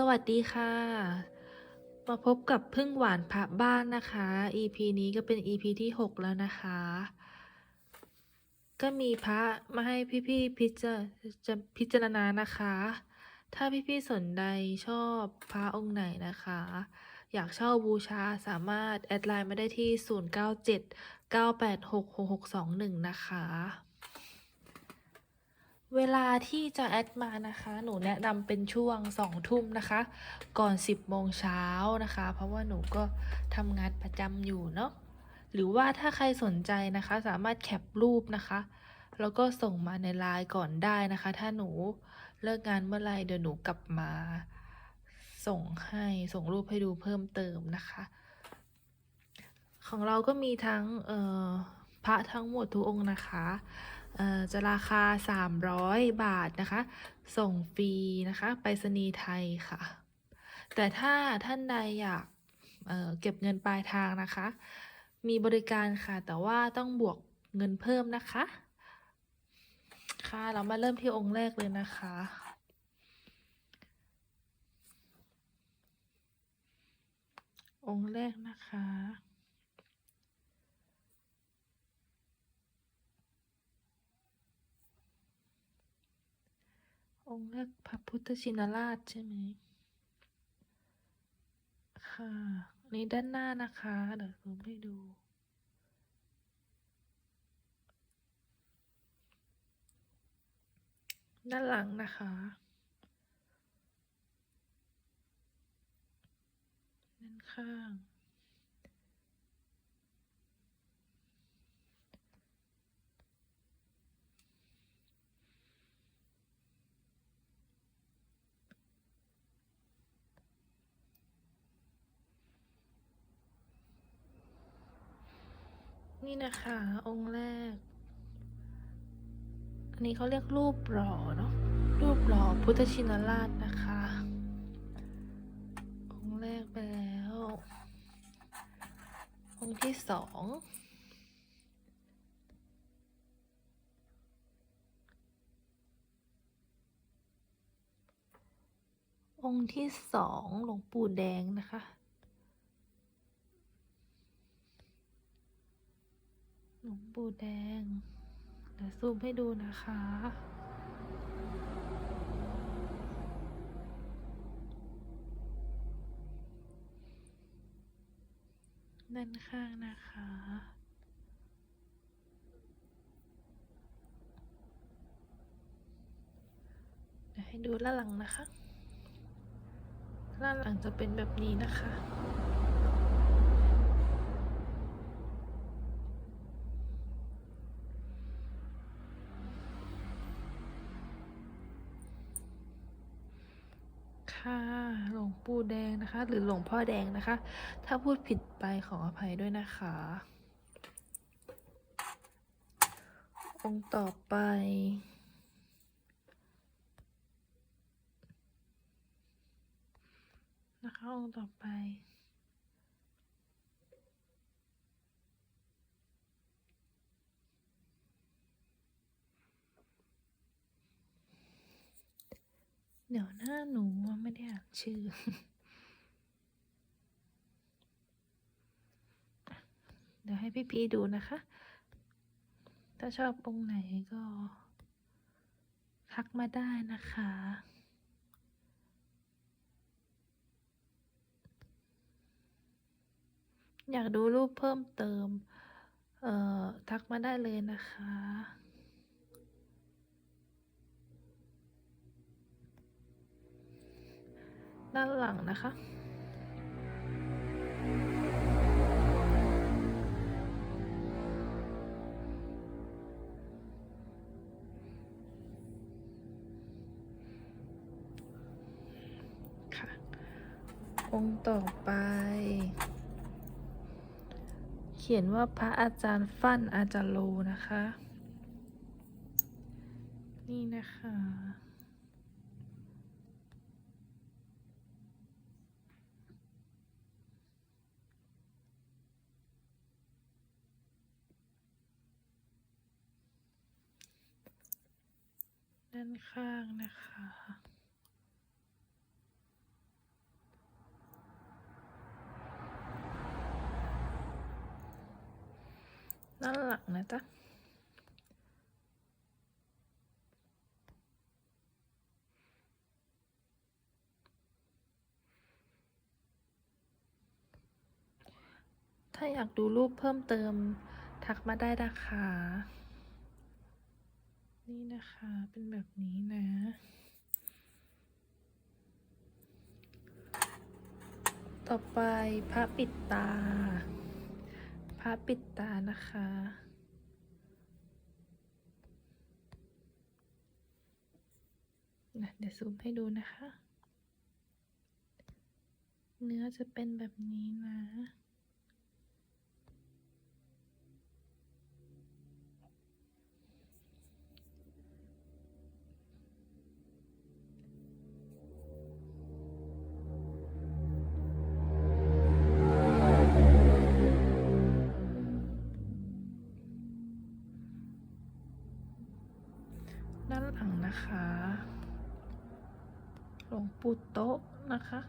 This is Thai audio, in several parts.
สวัสดีค่ะ มาพบกับพึ่งหวานพระบ้านนะคะ EP นี้ก็เป็น EP ที่ 6 แล้วนะคะ ก็มีพระมาให้พี่ๆพิจารจะพิจารณานะคะ ถ้าพี่ๆสนใจชอบพระองค์ไหนนะคะ อยากเช่าบูชาสามารถ แอดไลน์มาได้ที่ 097 986 6621 นะคะ เวลาที่จะแอดมานะคะ หนูแนะนำเป็นช่วงสองทุ่มนะคะ ก่อน 10โมงเช้านะคะ เพราะว่าหนูก็ทำงานประจำอยู่เนาะหรือว่าถ้าใครสนใจนะคะ สามารถแคปรูปนะคะ แล้วก็ส่งมาในไลน์ก่อนได้นะคะ ถ้าหนูเลิกงานเมื่อไรเดี๋ยวหนูกลับมา ส่งให้ส่งรูปให้ดูเพิ่มเติมนะคะ ของเราก็มีทั้งเออพระทั้งหมดทุกองค์นะคะ จะราคา 300 บาทนะคะ ส่งฟรีนะคะไปรษณีย์ไทยค่ะ แต่ถ้าท่านใดอยากเเก็บเงินปลายทางนะคะ มีบริการค่ะแต่ว่าต้องบวกเงินเพิ่มนะคะ ค่ะเรามาเริ่มที่องค์แรกเลยนะคะองค์แรกนะคะ องค์แรกพระพุทธชินราชใช่ไหม ค่ะนี้ด้านหน้านะคะ เดี๋ยวซูมให้ดู ด้านหลังนะคะ ด้านข้าง นี่นะคะ องค์แรก อันนี้เขาเรียกรูปหล่อเนาะรูปหล่อพุทธชินราชนะคะ องค์แรกไปแล้ว องค์ที่สององค์ที่สองหลวงปู่แดงนะคะ หลวงปู่แดง เดี๋ยวซูมให้ดูนะคะ ด้านข้างนะคะ เดี๋ยวให้ดูด้านหลังนะคะด้านหลังจะเป็นแบบนี้นะคะ ค่ะหลวงปู่แดงนะคะ หรือหลวงพ่อแดงนะคะ ถ้าพูดผิดไปขออภัยด้วยนะคะ องค์ต่อไปนะคะองค์ต่อไป เดี๋ยวหน้าหนูไม่ได้อ่านชื่อ เดี๋ยวให้พี่พีดูนะคะ ถ้าชอบองค์ไหนก็ทักมาได้นะคะอยากดูรูปเพิ่มเติม เอ่อ ทักมาได้เลยนะคะ ด้านหลังนะคะ ค่ะ องค์ต่อไป เขียนว่าพระอาจารย์ฟั่นอาจารย์โลนะคะ นี่นะคะ ด้านข้างนะคะด้านหลังนะจ๊ะถ้าอยากดูรูปเพิ่มเติมทักมาได้นะคะ นี่นะคะเป็นแบบนี้นะ ต่อไปพระปิดตา พระปิดตานะคะนะเดี๋ยวซูมให้ดูนะคะ เนื้อจะเป็นแบบนี้นะ โต๊ะนะคะ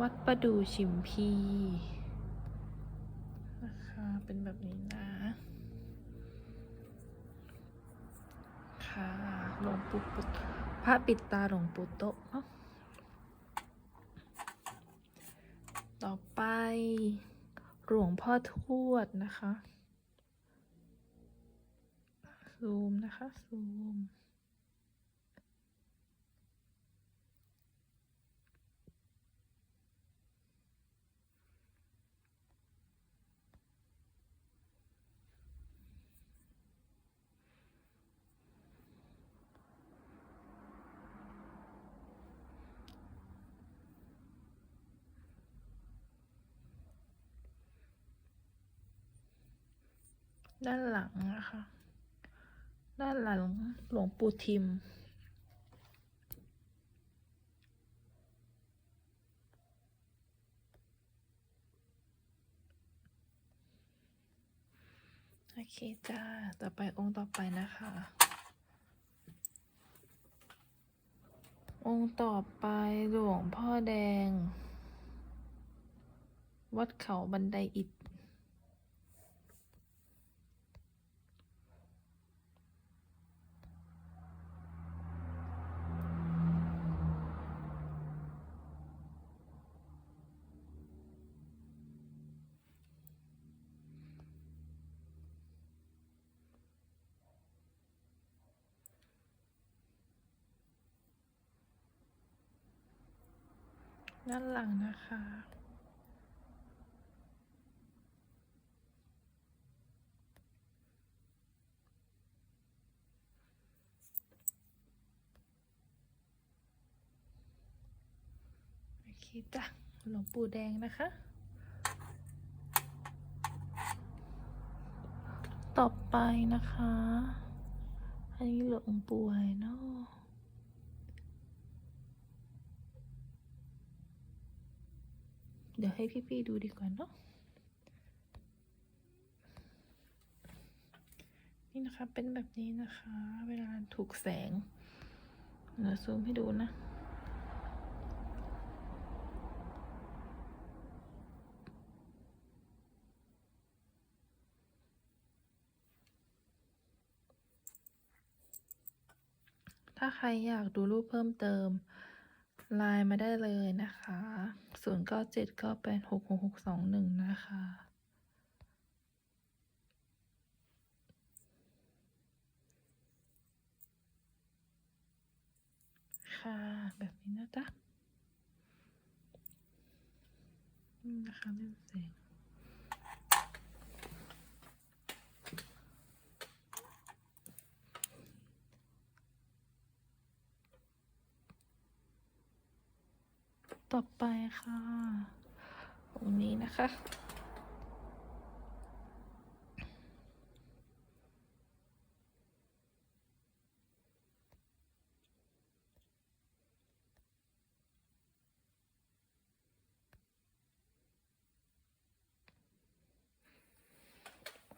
วัดประดูชิมพีนะคะเป็นแบบนี้นะค่ะหลวงปู่ปุตพระปิดตาหลวงปู่โต๊ะเนาะต่อไปหลวงพ่อทวดนะคะ ซูมนะคะ ซูม ด้านหลังนะคะ ด้านหลังหลวงปู่ทิม โอเคจ้า ต่อไปองค์ต่อไปนะคะ องค์ต่อไปหลวงพ่อแดง วัดเขาบันไดอิฐ ด้านหลังนะคะ โอเคจ้ะหลวงปู่แดงนะคะ ต่อไปนะคะ อันนี้หลวงปู่อะไรเนาะ เดี๋ยวให้พี่ๆดูดีกว่าเนาะนี่นะคะเป็นแบบนี้นะคะ เวลาถูกแสงเดี๋ยวซูมให้ดูนะถ้าใครอยากดูรูปเพิ่มเติม ไลน์มาได้เลยนะคะ0 9 7 9 8 6 6 6 2 1นะคะค่ะแบบนี้นะจ๊ะนี่นะคะเล่นแสง ต่อไปค่ะตรงนี้นะคะ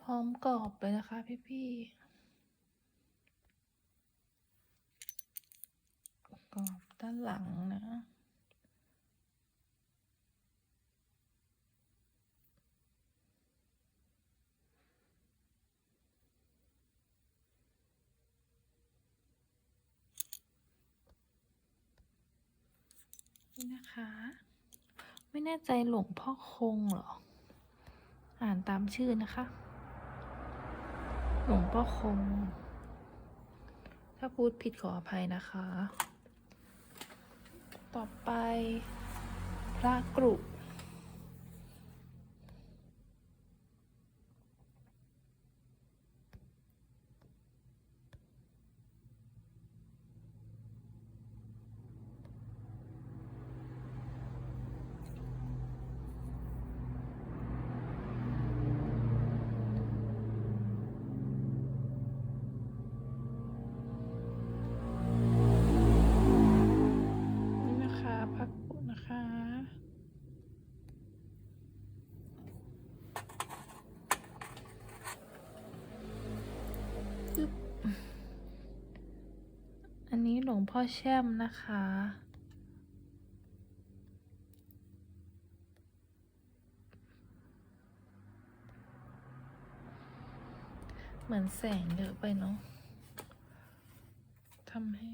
พร้อมกรอบไปนะคะพี่ๆกรอบด้านหลังนะ น นะคะ ไม่แน่ใจหลวงพ่อคงหรอ อ่านตามชื่อนะคะ หลวงพ่อคง ถ้าพูดผิดขออภัยนะคะ ต่อไปพระกรุ งพ่อแช่มนะคะ เหมือนแสงเยอะไปเนาะทำให้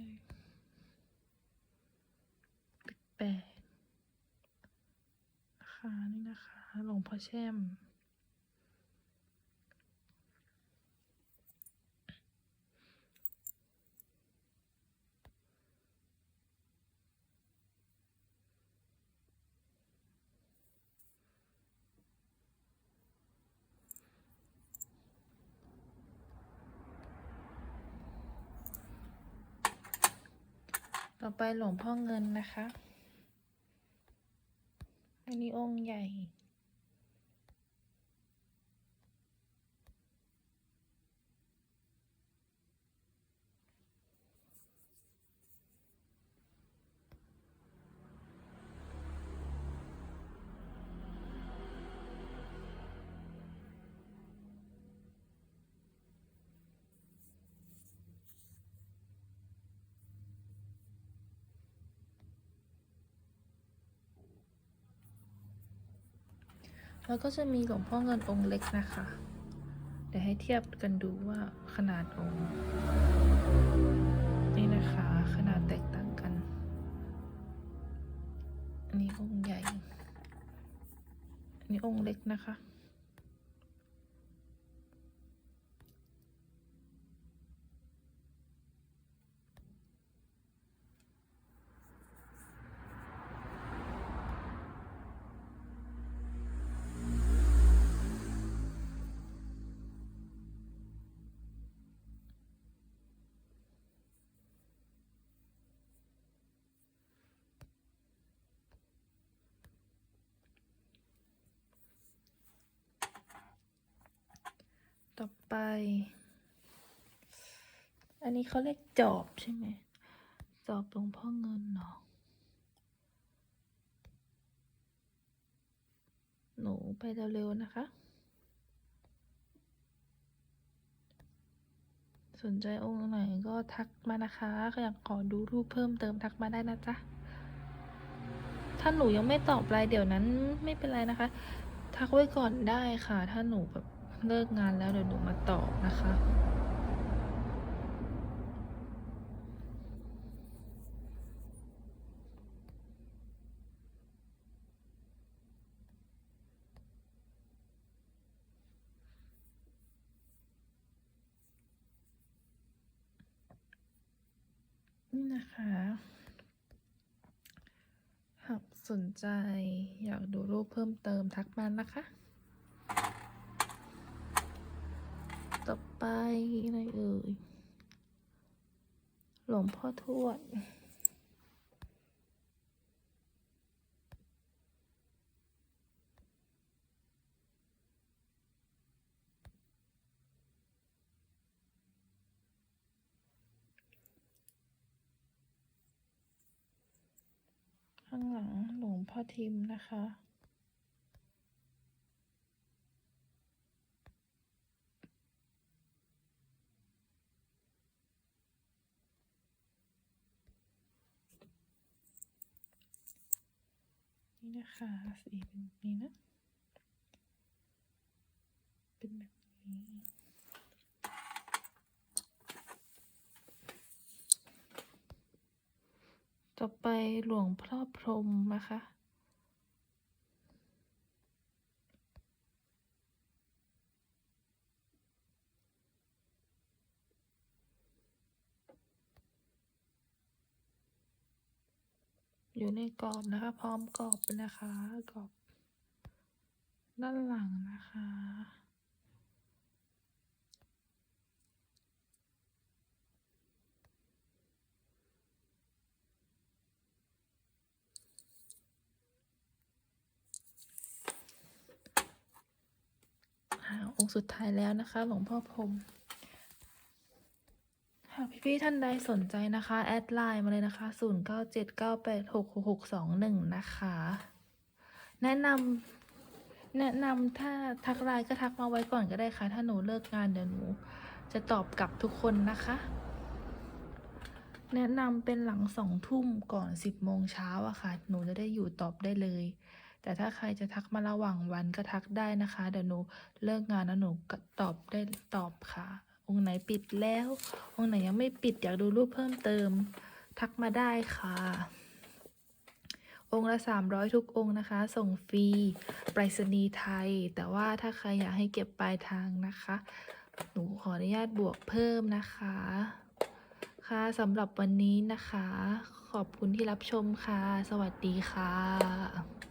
แปดนะคะนี่นะคะหลวงพ่อแช่ม ไปหลวงพ่อเงินนะคะ อันนี้องค์ใหญ่ แล้วก็จะมีหลวงพ่อเงินองค์เล็กนะคะ เดี๋ยวให้เทียบกันดูว่าขนาดองค์นี่นะคะ ขนาดแตกต่างกัน อันนี้องค์ใหญ่ อันนี้องค์เล็กนะคะ ไป อันนี้เขาเรียกจอบใช่ไหม จอบหลวงพ่อเงินเนาะหนูไปเร็วๆนะคะ สนใจองค์ไหนก็ทักมานะคะอยากขอดูรูปเพิ่มเติมทักมาได้นะจ๊ะ ถ้าหนูยังไม่ตอบรายเดี๋ยวนั้นไม่เป็นไรนะคะ ทักไว้ก่อนได้ค่ะ ถ้าหนูแบบ เลิกงานแล้วเดี๋ยวหนูมาตอบนะคะ นี่นะคะหากสนใจอยากดูรูปเพิ่มเติมทักมานะคะ ต่อ ไปอะไรเอ่ย หลวงพ่อทวด ข้างหลังหลวงพ่อทิมนะคะ นี่ะคะ สีเป็นแบบนี้นะ เป็นแบบนี้ต่อไปหลวงพ่อพรมนะคะ อยู่ในกรอบนะคะ พร้อมกรอบนะคะกรอบ ด้านหลังนะคะ องค์สุดท้ายแล้วนะคะ หลวงพ่อพรม พี่ๆท่านใดสนใจนะคะ แอดไลน์มาเลยนะคะ 0979866621 นะคะ แนะนำแนะนำถ้าทักไลน์ก็ทักมาไว้ก่อนก็ได้ค่ะ ถ้าหนูเลิกงานเดี๋ยวหนูจะตอบกลับทุกคนนะคะ แนะนำเป็นหลังสองทุ่มก่อนสิบโมงเช้าอะค่ะ หนูจะได้อยู่ตอบได้เลย แต่ถ้าใครจะทักมาระหว่างวันก็ทักได้นะคะ เดี๋ยวหนูเลิกงานแล้วหนูตอบได้ตอบค่ะ องค์ไหนปิดแล้ว องค์ไหนยังไม่ปิดอยากดูรูปเพิ่มเติม ทักมาได้ค่ะ องค์ละสามร้อยทุกองค์นะคะ ส่งฟรีไปรษณีย์ไทย แต่ว่าถ้าใครอยากให้เก็บปลายทางนะคะ หนูขออนุญาตบวกเพิ่มนะคะ ค่ะสำหรับวันนี้นะคะ ขอบคุณที่รับชมค่ะ สวัสดีค่ะ